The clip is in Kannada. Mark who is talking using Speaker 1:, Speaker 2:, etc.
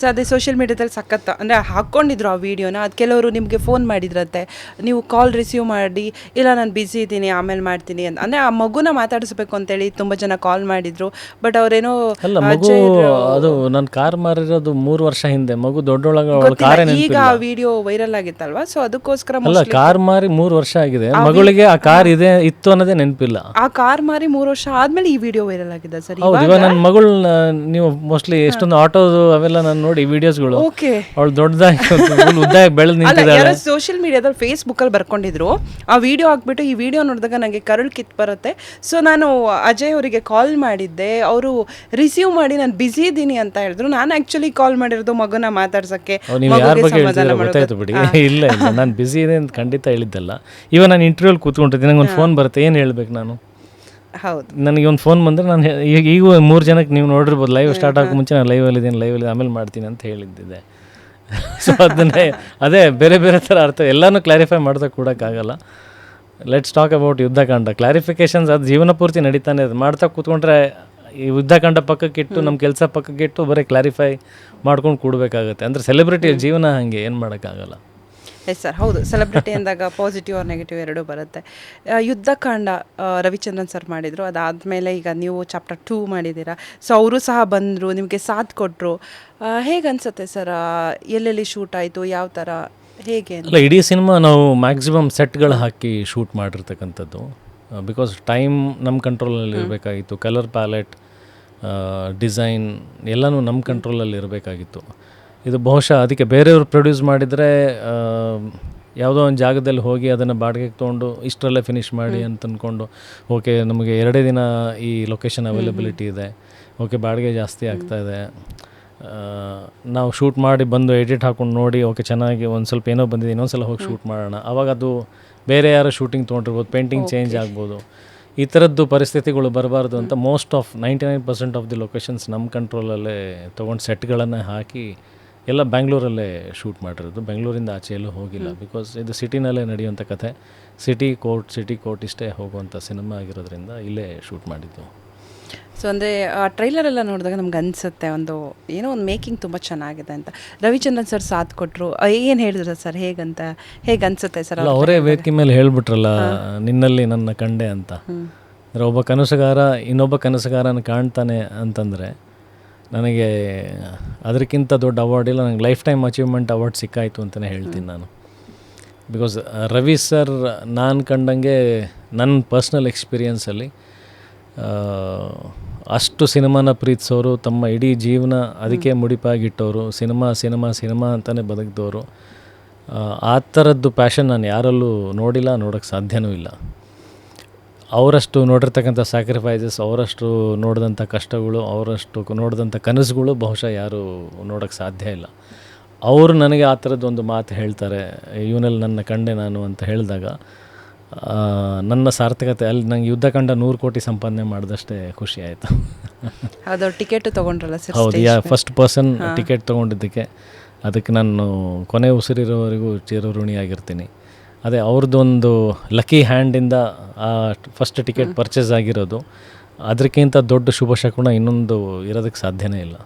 Speaker 1: ಸೊ ಅದೇ ಸೋಷಿಯಲ್ ಮೀಡಿಯಾದಲ್ಲಿ ಸಖತ್ತ ಅಂದರೆ ಹಾಕ್ಕೊಂಡಿದ್ರು ಆ ವಿಡಿಯೋನ ಅದು ಕೆಲವರು ನಿಮಗೆ ಫೋನ್ ಮಾಡಿದ್ರಂತೆ. ನೀವು ಕಾಲ್ ರಿಸೀವ್ ಮಾಡಿ ಇಲ್ಲ ನಾನು ಬ್ಯುಸಿ ಇದ್ದೀನಿ ಆಮೇಲೆ ಮಾಡ್ತೀನಿ ಅಂತ. ಅಂದರೆ ಆ ಮಗುನ ಮಾತಾಡಿಸ್ಬೇಕು ಅಂತೇಳಿ ತುಂಬ ಜನ ಕಾಲ್ ಮಾಡಿದ್ರು. ಬಟ್ ಅವರೇನೋ
Speaker 2: ಅಲ್ಲ ಮಗು ಅದು ನನ್ನ ಕಾರ್ ಮಾರಿರೋದು ಮೂರು ವರ್ಷ ಹಿಂದೆ. ಮಗು ದೊಡ್ಡೊಳಗೆ
Speaker 1: ಈಗ ಆ ವಿಡಿಯೋ ವೈರಲ್ ಆಗಿತ್ತಲ್ವಾ? ಸೊ ಅದಕ್ಕೋಸ್ಕರ
Speaker 2: ಅಲ್ಲ ಕಾರ್ ಮಾರಿ ಮೂರು ವರ್ಷ ಆಗಿದೆ. ಮಗಳಿಗೆ ಆ ಕಾರ್ ಇದೆ ಇತ್ತು ಅನ್ನೋದೇ ನೆನಪಿಲ್ಲ.
Speaker 1: ಆ ಕಾರ್ ಮಾರಿ ಮೂರು ವರ್ಷ ಆದ್ಮೇಲೆ ಈ ವಿಡಿಯೋ ವೈರಲ್ ಆಗಿದೆ ಸರ್.
Speaker 2: ಇವಾಗ ನನ್ನ ಮಗಳನ್ನ ನೀವು ಮೋಸ್ಟ್ಲಿ ಎಷ್ಟೊಂದು ಆಟೋದು ಅವೆಲ್ಲ ನಾನು ನೋಡಿ ವಿಡಿಯೋಸ್ಗಳು
Speaker 1: ಓಕೆ
Speaker 2: ಅವಳು ದೊಡ್ಡದಾಗಿ ಉದ್ದಾಗಿ ಬೆಳೆದು ನಿಂತಿದ್ದಾಳೆ.
Speaker 1: ಯಾರೋ ಸೋಷಿಯಲ್ ಮೀಡಿಯಾದಲ್ಲಿ ಫೇಸ್ಬುಕ್ ಅಲ್ಲಿ ಬರ್ಕೊಂಡಿದ್ರು. ಆ ವಿಡಿಯೋ ಹಾಕ್ಬಿಟ್ಟು ಈ ವಿಡಿಯೋ ನೋಡಿದಾಗ ನನಗೆ ಕರುಳು ಕಿತ್ ಬರುತ್ತೆ. ಸೊ ನಾನು ಅಜಯ್ ಅವರಿಗೆ ಕಾಲ್ ಮಾಡಿದ್ದೆ. ಅವರು ರಿಸೀವ್ ಮಾಡಿ ನಾನು ಬಿಸಿ ಇದ್ದೀನಿ ಅಂತ ಹೇಳಿದ್ರು. ನಾನು ಆಕ್ಚುಲಿ ಕಾಲ್ ಮಾಡಿರೋದು ಮಗುನ ಮಾತಾಡ್ಸಕ್ಕೆ
Speaker 2: ಗೊತ್ತಾಯ್ತು ಬಿಡಿ. ಇಲ್ಲ ಇಲ್ಲ. ನಾನು ಬಿಸಿ ಇದೆ ಅಂತ ಖಂಡಿತ ಹೇಳಿದ್ದಲ್ಲ. ಇವಾಗ ನಾನು ಇಂಟರ್ವ್ಯೂಲ್ ಕೂತ್ಕೊಂಡಿದ್ದೀನಿ. ನಂಗೆ ಒಂದು ಫೋನ್ ಬರುತ್ತೆ. ಏನು ಹೇಳ್ಬೇಕು ನಾನು?
Speaker 1: ಹೌದು.
Speaker 2: ನನಗೆ ಒಂದು ಫೋನ್ ಬಂದರೆ ನಾನು ಈಗ ಈಗ ಮೂರು ಜನಕ್ಕೆ ನೀವು ನೋಡಿರ್ಬೋದು ಲೈವ್ ಸ್ಟಾರ್ಟ್ ಆಗೋ ಮುಂಚೆ ನಾನು ಲೈವಲ್ಲಿ ಇದ್ದೀನಿ ಲೈವಲ್ಲಿ ಆಮೇಲೆ ಮಾಡ್ತೀನಿ ಅಂತ ಹೇಳಿದ್ದಿದೆ. ಸೊ ಅದನ್ನೇ ಅದೇ ಬೇರೆ ಬೇರೆ ಥರ ಅರ್ಥ. ಎಲ್ಲನೂ ಕ್ಲಾರಿಫೈ ಮಾಡ್ತಾ ಕೊಡೋಕ್ಕಾಗಲ್ಲ let's talk about Yuddhakanda. Clarifications ಅದು ಜೀವನ ಪೂರ್ತಿ ನಡೀತಾನೆ ಅದು ಮಾಡ್ತಾ ಕೂತ್ಕೊಂಡ್ರೆ ಈ ಯುದ್ಧಕಾಂಡ ಪಕ್ಕಕ್ಕಿಟ್ಟು ನಮ್ಮ ಕೆಲಸ ಪಕ್ಕಕ್ಕಿಟ್ಟು ಬರೀ ಕ್ಲಾರಿಫೈ ಮಾಡ್ಕೊಂಡು ಕೂಡಬೇಕಾಗತ್ತೆ. ಅಂದರೆ ಸೆಲೆಬ್ರಿಟಿ ಜೀವನ ಹಾಗೆ ಏನು ಮಾಡೋಕ್ಕಾಗಲ್ಲ.
Speaker 1: ಎಸ್ ಸರ್ ಹೌದು. ಸೆಲೆಬ್ರಿಟಿ ಅಂದಾಗ ಪಾಸಿಟಿವ್ ಆರ್ ನೆಗೆಟಿವ್ ಎರಡೂ ಬರುತ್ತೆ. ಆ, ಯುದ್ಧಕಾಂಡ ಆ, ರವಿಚಂದ್ರನ್ ಸರ್ ಮಾಡಿದರು. ಅದಾದಮೇಲೆ ಈಗ ನೀವು ಚಾಪ್ಟರ್ ಟೂ ಮಾಡಿದ್ದೀರಾ. ಸೊ ಅವರು ಸಹ ಬಂದರು ನಿಮಗೆ ಸಾಥ್ ಕೊಟ್ಟರು ಹೇಗೆ ಅನಿಸುತ್ತೆ ಸರ್ ಎಲ್ಲೆಲ್ಲಿ ಶೂಟ್ ಆಯಿತು? ಯಾವ ಥರ ಹೇಗೆ ಅಂತ?
Speaker 2: ಅಲ್ಲ ಇಡೀ ಸಿನಿಮಾ ನಾವು ಮ್ಯಾಕ್ಸಿಮಮ್ ಸೆಟ್ಗಳು ಹಾಕಿ ಶೂಟ್ ಮಾಡಿರ್ತಕ್ಕಂಥದ್ದು. ಬಿಕಾಸ್ ಟೈಮ್ ನಮ್ಮ ಕಂಟ್ರೋಲಲ್ಲಿ ಇರಬೇಕಾಗಿತ್ತು. ಕಲರ್ ಪ್ಯಾಲೆಟ್ ಡಿಸೈನ್ ಎಲ್ಲನೂ ನಮ್ಮ ಕಂಟ್ರೋಲಲ್ಲಿ ಇರಬೇಕಾಗಿತ್ತು. ಇದು ಬಹುಶಃ ಅದಕ್ಕೆ ಬೇರೆಯವರು ಪ್ರೊಡ್ಯೂಸ್ ಮಾಡಿದರೆ ಯಾವುದೋ ಒಂದು ಜಾಗದಲ್ಲಿ ಹೋಗಿ ಅದನ್ನು ಬಾಡಿಗೆಗೆ ತೊಗೊಂಡು ಇಷ್ಟರಲ್ಲೇ ಫಿನಿಷ್ ಮಾಡಿ ಅಂತ ಅಂದ್ಕೊಂಡು ಓಕೆ ನಮಗೆ ಎರಡೇ ದಿನ ಈ ಲೊಕೇಶನ್ ಅವೈಲಬಿಲಿಟಿ ಇದೆ ಓಕೆ ಬಾಡಿಗೆ ಜಾಸ್ತಿ ಆಗ್ತಾ ಇದೆ ನಾವು ಶೂಟ್ ಮಾಡಿ ಬಂದು ಎಡಿಟ್ ಹಾಕೊಂಡು ನೋಡಿ ಓಕೆ ಚೆನ್ನಾಗಿ ಒಂದು ಸ್ವಲ್ಪ ಏನೋ ಬಂದಿದೆ ಇನ್ನೊಂದು ಸಲ ಹೋಗಿ ಶೂಟ್ ಮಾಡೋಣ. ಅವಾಗ ಅದು ಬೇರೆ ಯಾರೋ ಶೂಟಿಂಗ್ ತೊಗೊಂಡಿರ್ಬೋದು ಪೇಂಟಿಂಗ್ ಚೇಂಜ್ ಆಗ್ಬೋದು. ಈ ಥರದ್ದು ಪರಿಸ್ಥಿತಿಗಳು ಬರಬಾರ್ದು ಅಂತ most of ninety nine percent of the locations ನಮ್ಮ ಕಂಟ್ರೋಲಲ್ಲೇ ತೊಗೊಂಡು ಸೆಟ್ಗಳನ್ನು ಹಾಕಿ ಎಲ್ಲ ಬ್ಯಾಂಗ್ಳೂರಲ್ಲೇ ಶೂಟ್ ಮಾಡಿರೋದು. ಬೆಂಗಳೂರಿಂದ ಆಚೆ ಎಲ್ಲೂ ಹೋಗಿಲ್ಲ ಬಿಕಾಸ್ ಇದು ಸಿಟಿನಲ್ಲೇ ನಡೆಯುವಂಥ ಕಥೆ. ಸಿಟಿ ಕೋರ್ಟ್ ಸಿಟಿ ಕೋರ್ಟ್ ಇಷ್ಟೇ ಹೋಗುವಂಥ ಸಿನಿಮಾ ಆಗಿರೋದ್ರಿಂದ ಇಲ್ಲೇ ಶೂಟ್ ಮಾಡಿದ್ದು.
Speaker 1: ಸೊ ಅಂದರೆ ಆ ಟ್ರೈಲರ್ ಎಲ್ಲ ನೋಡಿದಾಗ ನಮ್ಗೆ ಅನಿಸುತ್ತೆ ಒಂದು ಏನೋ ಒಂದು ಮೇಕಿಂಗ್ ತುಂಬ ಚೆನ್ನಾಗಿದೆ ಅಂತ. ರವಿಚಂದ್ರನ್ ಸರ್ ಸಾಥ್ ಕೊಟ್ಟರು ಏನು ಹೇಳಿದ್ರು ಸರ್ ಹೇಗಂತ ಹೇಗೆ ಅನಿಸುತ್ತೆ ಸರ್
Speaker 2: ಅವರೇ ವೇದಿಕೆ ಮೇಲೆ ಹೇಳ್ಬಿಟ್ರಲ್ಲ ನಿನ್ನಲ್ಲಿ ನನ್ನ ಕಂಡೆ ಅಂತ. ಅಂದರೆ ಒಬ್ಬ ಕನಸುಗಾರ ಇನ್ನೊಬ್ಬ ಕನಸುಗಾರನ ಕಾಣ್ತಾನೆ ಅಂತಂದರೆ ನನಗೆ ಅದಕ್ಕಿಂತ ದೊಡ್ಡ ಅವಾರ್ಡ್ ಇಲ್ಲ. ನನಗೆ ಲೈಫ್ ಟೈಮ್ ಅಚೀವ್ಮೆಂಟ್ ಅವಾರ್ಡ್ ಸಿಕ್ಕಾಯಿತು ಅಂತಲೇ ಹೇಳ್ತೀನಿ ನಾನು. ಬಿಕಾಸ್ ರವಿ ಸರ್ ನಾನು ಕಂಡಂಗೆ ನನ್ನ ಪರ್ಸ್ನಲ್ ಎಕ್ಸ್ಪೀರಿಯನ್ಸಲ್ಲಿ ಅಷ್ಟು ಸಿನಿಮಾನ ಪ್ರೀತಿಸೋರು ತಮ್ಮ ಇಡೀ ಜೀವನ ಅದಕ್ಕೆ ಮುಡಿಪಾಗಿಟ್ಟವರು ಸಿನಿಮಾ ಸಿನಿಮಾ ಸಿನಿಮಾ ಅಂತಲೇ ಬದುಕಿದವರು ಆ ಥರದ್ದು ಪ್ಯಾಷನ್ ನಾನು ಯಾರಲ್ಲೂ ನೋಡಿಲ್ಲ ನೋಡೋಕ್ಕೆ ಸಾಧ್ಯನೂ ಇಲ್ಲ. ಅವರಷ್ಟು ನೋಡಿರ್ತಕ್ಕಂಥ ಸ್ಯಾಕ್ರಿಫೈಸಸ್ ಅವರಷ್ಟು ನೋಡಿದಂಥ ಕಷ್ಟಗಳು ಅವರಷ್ಟು ನೋಡಿದಂಥ ಕನಸುಗಳು ಬಹುಶಃ ಯಾರೂ ನೋಡೋಕ್ಕೆ ಸಾಧ್ಯ ಇಲ್ಲ. ಅವರು ನನಗೆ ಆ ಥರದ್ದೊಂದು ಮಾತು ಹೇಳ್ತಾರೆ ಇವನಲ್ಲಿ ನನ್ನ ಕಂಡೆ ನಾನು ಅಂತ ಹೇಳಿದಾಗ ನನ್ನ ಸಾರ್ಥಕತೆ ಅಲ್ಲಿ ನಂಗೆ ಯುದ್ಧ ಕಂಡ ನೂರು ಕೋಟಿ ಸಂಪಾದನೆ ಮಾಡಿದಷ್ಟೇ ಖುಷಿ ಆಯಿತು.
Speaker 1: ಅದು ಟಿಕೆಟ್ ತೊಗೊಂಡ್ರಲ್ಲ ಸರ್
Speaker 2: ಹೌದು ಯಾ ಫಸ್ಟ್ ಪರ್ಸನ್ ಟಿಕೆಟ್ ತೊಗೊಂಡಿದ್ದಕ್ಕೆ ಅದಕ್ಕೆ ನಾನು ಕೊನೆ ಉಸಿರಿರೋವರೆಗೂ ಚಿರಋಣಿಯಾಗಿರ್ತೀನಿ. ಅದೇ ಅವ್ರದ್ದೊಂದು ಲಕ್ಕಿ ಹ್ಯಾಂಡಿಂದ ಫಸ್ಟ್ ಟಿಕೆಟ್ ಪರ್ಚೇಸ್ ಆಗಿರೋದು. ಅದಕ್ಕಿಂತ ದೊಡ್ಡ ಶುಭ ಶಕುನ ಇನ್ನೊಂದು ಇರೋದಕ್ಕೆ ಸಾಧ್ಯನೇ ಇಲ್ಲ.